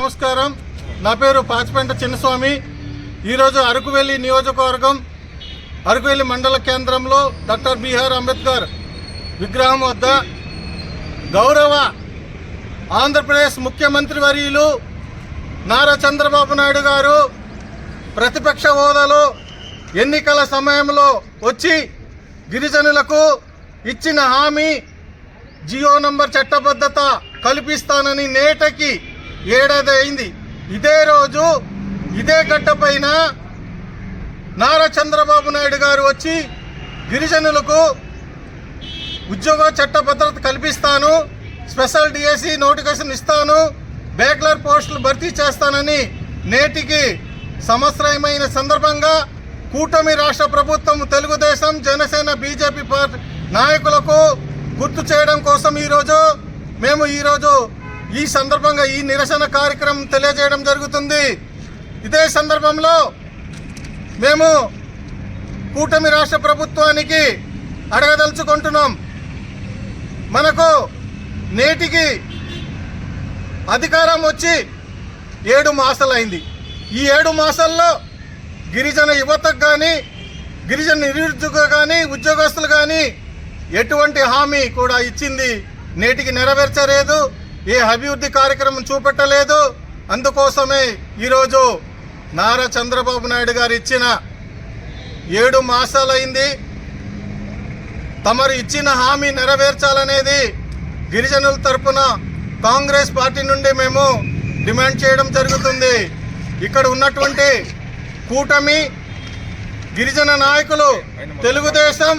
నమస్కారం. నా పేరు పాచిపెంట చిన్నస్వామి. ఈరోజు అరకువెల్లి నియోజకవర్గం అరకువెల్లి మండల కేంద్రంలో డాక్టర్ బిఆర్ అంబేద్కర్ విగ్రహం వద్ద గౌరవ ఆంధ్రప్రదేశ్ ముఖ్యమంత్రి వర్యులు నారా చంద్రబాబు నాయుడు గారు ప్రతిపక్ష హోదాలో ఎన్నికల సమయంలో వచ్చి గిరిజనులకు ఇచ్చిన హామీ జియో నంబర్ చట్టబద్ధత కల్పిస్తానని నేటకి ఏడాది అయింది. ఇదే రోజు ఇదే గడ్డపైన నారా చంద్రబాబు నాయుడు గారు వచ్చి గిరిజనులకు ఉద్యోగ చట్ట భద్రత కల్పిస్తాను స్పెషల్ డిఎస్సి నోటిఫికేషన్ ఇస్తాను బ్యాక్లర్ పోస్టులు భర్తీ చేస్తానని నేటికి సంవత్సరమైన సందర్భంగా కూటమి రాష్ట్ర ప్రభుత్వం తెలుగుదేశం జనసేన బీజేపీ పార్టీ నాయకులకు గుర్తు చేయడం కోసం ఈరోజు మేము ఈరోజు ఈ సందర్భంగా ఈ నిరసన కార్యక్రమం తెలియజేయడం జరుగుతుంది. ఇదే సందర్భంలో మేము కూటమి రాష్ట్ర ప్రభుత్వానికి అడగదలుచుకుంటున్నాం. మనకు నేటికి అధికారం వచ్చి ఏడు మాసాలైంది. ఈ ఏడు మాసాల్లో గిరిజన యువతకు కానీ గిరిజన నిరుద్యోగ కానీ ఉద్యోగస్తులు కానీ ఎటువంటి హామీ కూడా ఇచ్చింది నేటికి నెరవేర్చలేదు. ఏ అభివృద్ధి కార్యక్రమం చూపెట్టలేదు? అందుకోసమే ఈరోజు నారా చంద్రబాబు నాయుడు గారు ఇచ్చిన ఏడు మాసాలైంది. తమరు ఇచ్చిన హామీ నెరవేర్చాలనేది గిరిజనుల తరపున కాంగ్రెస్ పార్టీ నుండి మేము డిమాండ్ చేయడం జరుగుతుంది. ఇక్కడ ఉన్నటువంటి కూటమి గిరిజన నాయకులు తెలుగుదేశం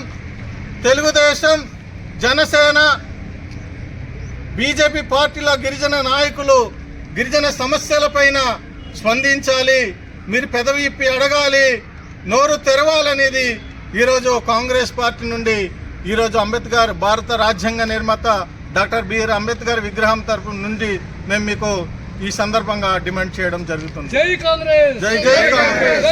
తెలుగుదేశం జనసేన బీజేపీ పార్టీల గిరిజన నాయకులు గిరిజన సమస్యలపైన స్పందించాలి మీరు పెదవి ఇప్పి అడగాలి నోరు తెరవాలనేది ఈరోజు కాంగ్రెస్ పార్టీ నుండి ఈరోజు అంబేద్కర్ భారత రాజ్యాంగ నిర్మాత డాక్టర్ బిఆర్ అంబేద్కర్ విగ్రహం తరపు నుండి మేము మీకు ఈ సందర్భంగా డిమాండ్ చేయడం జరుగుతుంది. జై కాంగ్రెస్! జై జై కాంగ్రెస్!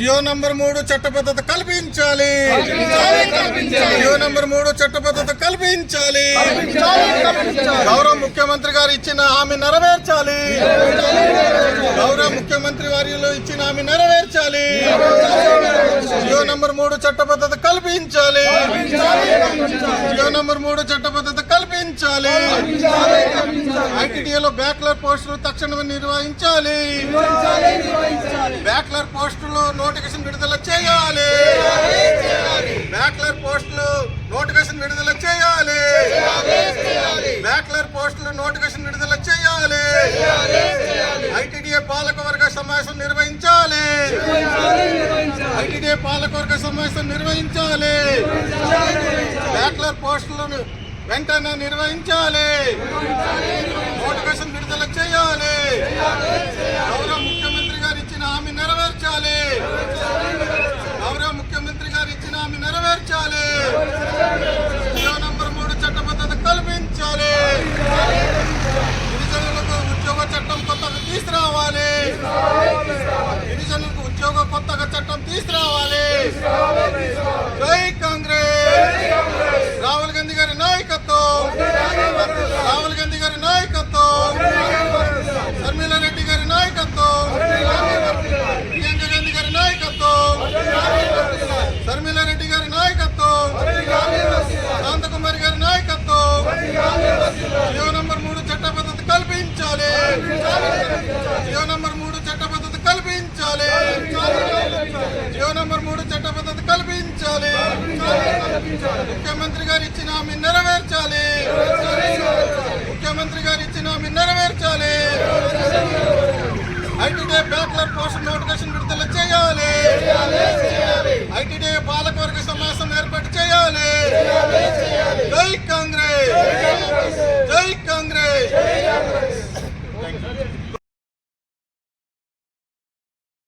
జియో నంబర్ మూడు చట్టబద్ధత కల్పించాలి. జియో నంబర్ మూడు చట్టబద్ధత కల్పించాలి. గౌరవ ముఖ్యమంత్రి గారు ఇచ్చిన హామీ నెరవేర్చాలి. గౌరవ ముఖ్యమంత్రి వారిలో ఇచ్చిన హామీ నెరవేర్చాలి. జియో నంబర్ మూడు చట్టబద్ధత కల్పించాలి. జియో నంబర్ మూడు చట్టబద్ధత కల్పించాలి. ఐటీడీఏలో బ్యాక్లర్ పోస్టులు తక్షణమే నిర్వహించాలి. బ్యాక్లర్ పోస్టులు నోటిఫికేషన్ విడుదల చేయాలి. బ్యాక్లర్ పోస్టులు నోటిఫికేషన్ విడుదల చేయాలి. బ్యాక్లర్ పోస్టులు నోటిఫికేషన్ విడుదల చేయాలి. ఐటీడీఏ పాలకవర్గ సమావేశం నిర్వహించాలి. ఐటీడీఏ పాలకవర్గ సమావేశం నిర్వహించాలి. బ్యాక్లర్ పోస్టులను వెంటనే నిర్వహించాలి. నోటిఫికేషన్ విడుదల చేయాలి. గౌరవ ముఖ్యమంత్రి గారు ఇచ్చిన హామీ నెరవేర్చాలి. గౌరవ ముఖ్యమంత్రి గారు ఇచ్చిన హామీ నెరవేర్చాలి. జియో నంబర్ మూడు చట్టబద్ధత కల్పించాలి. గిరిజనులకు ఉద్యోగ చట్టం కొత్తగా తీసుకురావాలి. గిరిజనులకు ఉద్యోగ కొత్తగా చట్టం తీసుకురావాలి. నెంబర్ మూడు చట్ట పద్ధతి కల్పించాలి. ముఖ్యమంత్రి గారు ఇచ్చిన హామీ నెరవేర్చాలి. ముఖ్యమంత్రి గారు ఇచ్చిన హామీ నెరవేర్చాలి.